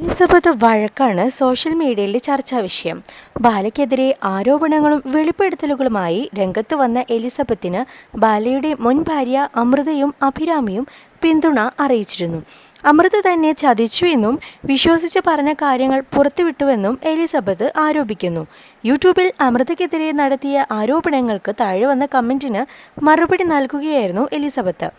Elizabeth വഴക്കാണ് social മീഡിയയിലെ ചർച്ചാ വിഷയം. ബാലയ്ക്കെതിരെ ആരോപണങ്ങളും വെളിപ്പെടുത്തലുകളുമായി രംഗത്ത് വന്ന എലിസബത്തിന് ബാലയുടെ മുൻ ഭാര്യ അമൃതയും അഭിരാമിയും പിന്തുണ അറിയിച്ചിരുന്നു. അമൃത തന്നെ ചതിച്ചു എന്നും വിശ്വസിച്ച് പറഞ്ഞ കാര്യങ്ങൾ പുറത്തുവിട്ടുവെന്നും എലിസബത്ത് ആരോപിക്കുന്നു. യൂട്യൂബിൽ അമൃതയ്ക്കെതിരെ നടത്തിയ ആരോപണങ്ങൾക്ക് താഴെ വന്ന കമന്റിന് മറുപടി നൽകുകയായിരുന്നു എലിസബത്ത്.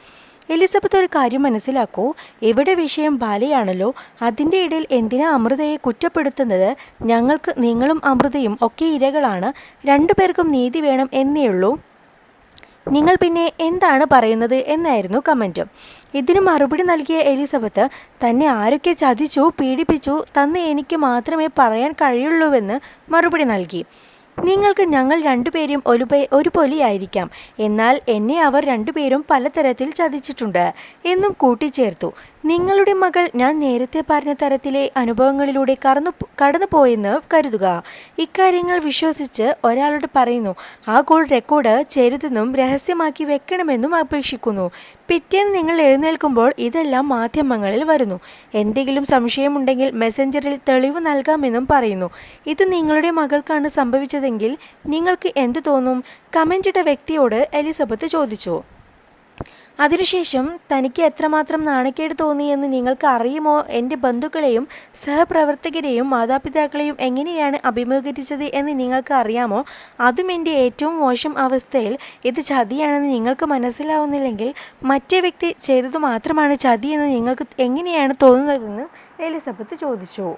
എലിസബത്ത് ഒരു കാര്യം മനസ്സിലാക്കൂ. എവിടെ വിഷയം ബാലയാണല്ലോ അതിന്റെ ഇടയിൽ എന്തിനാ അമൃതയെ കുറ്റപ്പെടുത്തുന്നത്? ഞങ്ങൾക്ക് നിങ്ങളും അമൃതയും ഒക്കെ ഇരകളാണ്. രണ്ടു പേർക്കും നീതി വേണം എന്നേയുള്ളൂ നിങ്ങൾ പിന്നെ എന്താണ് പറയുന്നത് എന്നായിരുന്നു കമന്റ് ഇതിന് മറുപടി നൽകിയ എലിസബത്ത് തന്നെ ആരൊക്കെ ചതിച്ചു പീഡിപ്പിച്ചു തന്ന് എനിക്ക് മാത്രമേ പറയാൻ കഴിയുള്ളൂവെന്ന് മറുപടി നൽകി. നിങ്ങൾക്ക് ഞങ്ങൾ രണ്ടുപേരും ഒരു ഒരു പൊലിയായിരിക്കാം. എന്നാൽ എന്നെ അവർ രണ്ടുപേരും പലതരത്തിൽ ചതിച്ചിട്ടുണ്ട്. എന്നും കൂട്ടിച്ചേർത്തു. നിങ്ങളുടെ മകൾ ഞാൻ നേരത്തെ പറഞ്ഞ തരത്തിലെ അനുഭവങ്ങളിലൂടെ കടന്നു കടന്നു പോയെന്ന് കരുതുക. ഇക്കാര്യങ്ങൾ വിശ്വസിച്ച് ഒരാളോട് പറയുന്നു ആ ഗോൾ റെക്കോർഡ് ചെറുതെന്നും രഹസ്യമാക്കി വെക്കണമെന്നും അപേക്ഷിക്കുന്നു. പിറ്റേന്ന് നിങ്ങൾ എഴുന്നേൽക്കുമ്പോൾ ഇതെല്ലാം മാധ്യമങ്ങളിൽ വരുന്നു. എന്തെങ്കിലും സംശയമുണ്ടെങ്കിൽ മെസ്സഞ്ചറിൽ തെളിവ് നൽകാമെന്നും പറയുന്നു. ഇത് നിങ്ങളുടെ മകൾക്കാണ് സംഭവിച്ചതെങ്കിൽ നിങ്ങൾക്ക് എന്തു തോന്നും? കമന്റ് ഇട്ട വ്യക്തിയോട് എലിസബത്ത് ചോദിച്ചു. അതിനുശേഷം തനിക്ക് എത്രമാത്രം നാണക്കേട് തോന്നിയെന്ന് നിങ്ങൾക്ക് അറിയുമോ എന്റെ ബന്ധുക്കളെയും സഹപ്രവർത്തകരെയും മാതാപിതാക്കളെയും എങ്ങനെയാണ് അഭിമുഖീകരിച്ചത് എന്ന് നിങ്ങൾക്ക് അറിയാമോ അതും എന്റെ ഏറ്റവും മോശം അവസ്ഥയിൽ ഇത് ചതിയാണെന്ന് നിങ്ങൾക്ക് മനസ്സിലാവുന്നില്ലെങ്കിൽ മറ്റേ വ്യക്തി ചെയ്തത് മാത്രമാണ് ചതിയെന്ന് നിങ്ങൾക്ക് എങ്ങനെയാണ് തോന്നുന്നതെന്ന് എലിസബത്ത് ചോദിച്ചു.